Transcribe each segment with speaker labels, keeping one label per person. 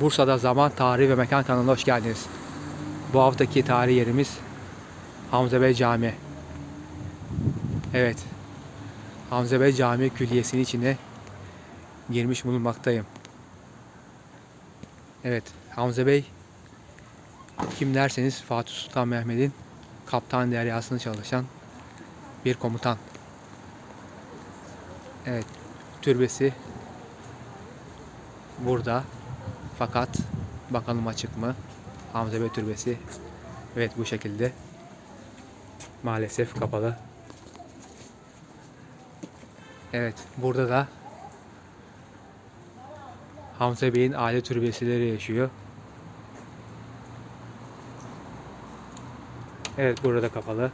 Speaker 1: Bursa'da Zaman, Tarih ve Mekan kanalına hoş geldiniz. Bu haftaki tarih yerimiz Hamza Bey Camii. Evet. Hamza Bey Camii Külliyesi'nin içine girmiş bulunmaktayım. Evet, Hamza Bey kim derseniz Fatih Sultan Mehmet'in kaptan deryasında çalışan bir komutan. Evet, türbesi burada. Fakat bakalım açık mı? Hamza Bey türbesi. Evet bu şekilde. Maalesef kapalı. Evet burada da Hamza Bey'in aile türbesileri yaşıyor. Evet burada kapalı.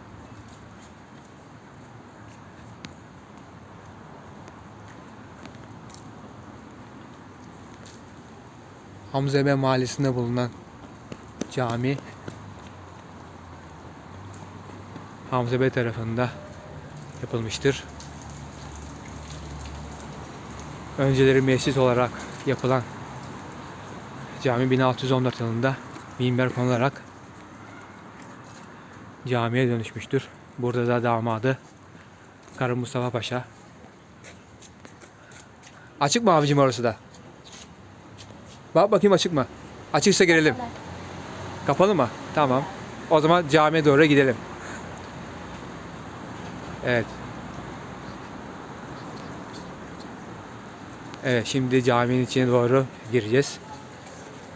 Speaker 1: Hamza Bey mahallesinde bulunan cami Hamza Bey tarafında yapılmıştır. Önceleri mescit olarak yapılan cami 1614 yılında minber konularak camiye dönüşmüştür. Burada da damadı Karı Mustafa Paşa. Açık mı abicim orası da? Bak bakayım açık mı? Açıksa girelim. Kapalı mı? Tamam. O zaman camiye doğru gidelim. Evet. Evet şimdi caminin içine doğru gireceğiz.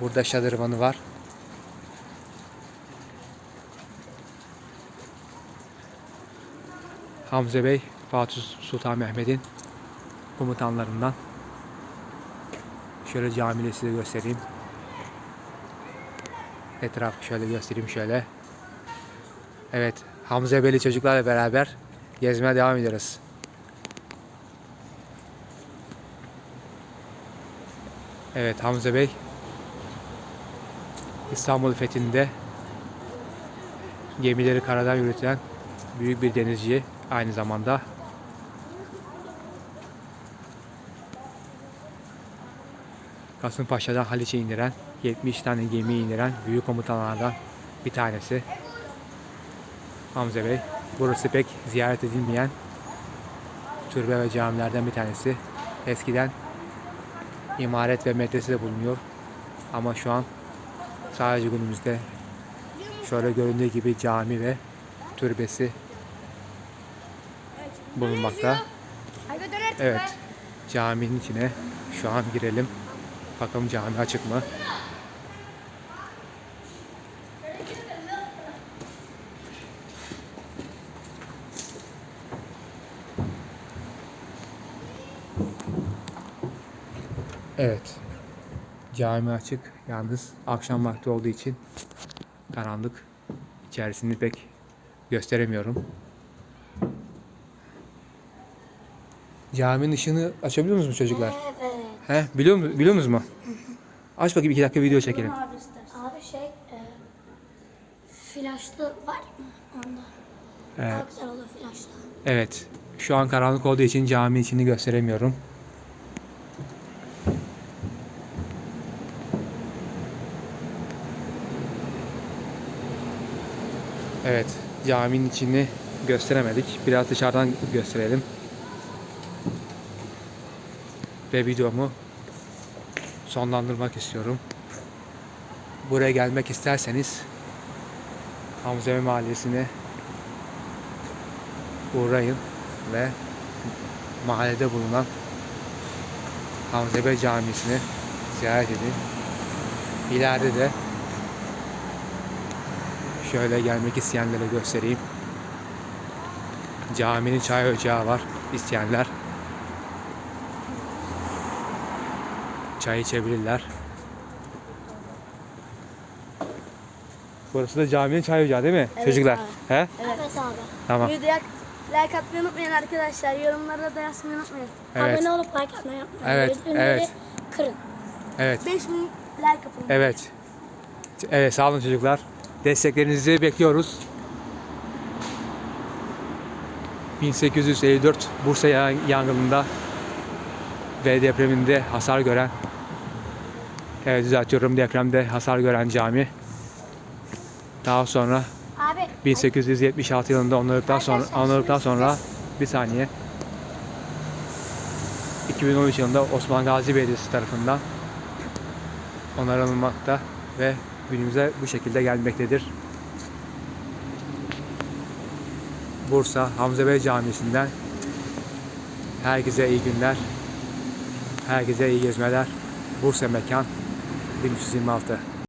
Speaker 1: Burada şadırvanı var. Hamza Bey, Fatih Sultan Mehmet'in komutanlarından. Şöyle camiyi size göstereyim. Etrafı şöyle göstereyim şöyle. Evet, Hamza Bey'li çocuklarla beraber gezmeye devam ediyoruz. Evet, Hamza Bey İstanbul fethinde gemileri karadan yürüten büyük bir denizci aynı zamanda. Kasımpaşa'dan Haliç'e indiren, 70 tane gemi indiren büyük komutanlardan bir tanesi. Hamza Bey. Burası pek ziyaret edilmeyen türbe ve camilerden bir tanesi. Eskiden imaret ve medrese de bulunuyor. Ama şu an sadece günümüzde şöyle göründüğü gibi cami ve türbesi bulunmakta. Evet. Caminin içine şu an girelim. Bakalım cami açık mı? Evet. Cami açık. Yalnız akşam vakti olduğu için karanlık. İçerisini pek gösteremiyorum. Caminin ışığını açabiliyor musunuz çocuklar?
Speaker 2: Evet.
Speaker 1: He, biliyor, mu- biliyor musunuz mu? Aç bakayım iki dakika video çekelim.
Speaker 2: Abi şey e, flaşlı var mı onda?
Speaker 1: Evet.
Speaker 2: Daha güzel olur flaşlı.
Speaker 1: Evet. Şu an karanlık olduğu için cami içini gösteremiyorum. Evet. Caminin içini gösteremedik. Biraz dışarıdan gösterelim. Ve videomu sonlandırmak istiyorum. Buraya gelmek isterseniz Hamzeme Mahallesi'ne uğrayın ve mahallede bulunan Hamzebe Camisi'ni ziyaret edin. İleride de şöyle gelmek isteyenlere göstereyim. Caminin çay ocağı var isteyenler. Çay içebilirler. Burası da caminin çay ocağı değil mi
Speaker 3: Evet
Speaker 1: çocuklar?
Speaker 3: abi.
Speaker 1: He?
Speaker 2: Evet, abi.
Speaker 1: Tamam.
Speaker 3: Videoya like atmayı unutmayın arkadaşlar. Yorumlarda da yazmayı unutmayın.
Speaker 1: Evet.
Speaker 2: Abone olup like atmayı unutmayın.
Speaker 1: Evet,
Speaker 2: Bildirimleri
Speaker 1: evet.
Speaker 2: Kırın.
Speaker 1: Evet.
Speaker 3: 5000 like atın.
Speaker 1: Evet. Evet sağ olun çocuklar. Desteklerinizi bekliyoruz. 1854 Bursa ya- yangınında ve depreminde hasar gören Evet düzeltiyorum depremde hasar gören cami. Daha sonra
Speaker 2: Abi
Speaker 1: 1876 yılında onarıldıktan sonra onarıldıktan sonra bir saniye 2013 yılında Osman Gazi Belediyesi tarafından onarılmakta ve günümüze bu şekilde gelmektedir. Bursa Hamza Bey Camisi'nden herkese iyi günler. Herkese iyi gezmeler. Bursa Mekan 1326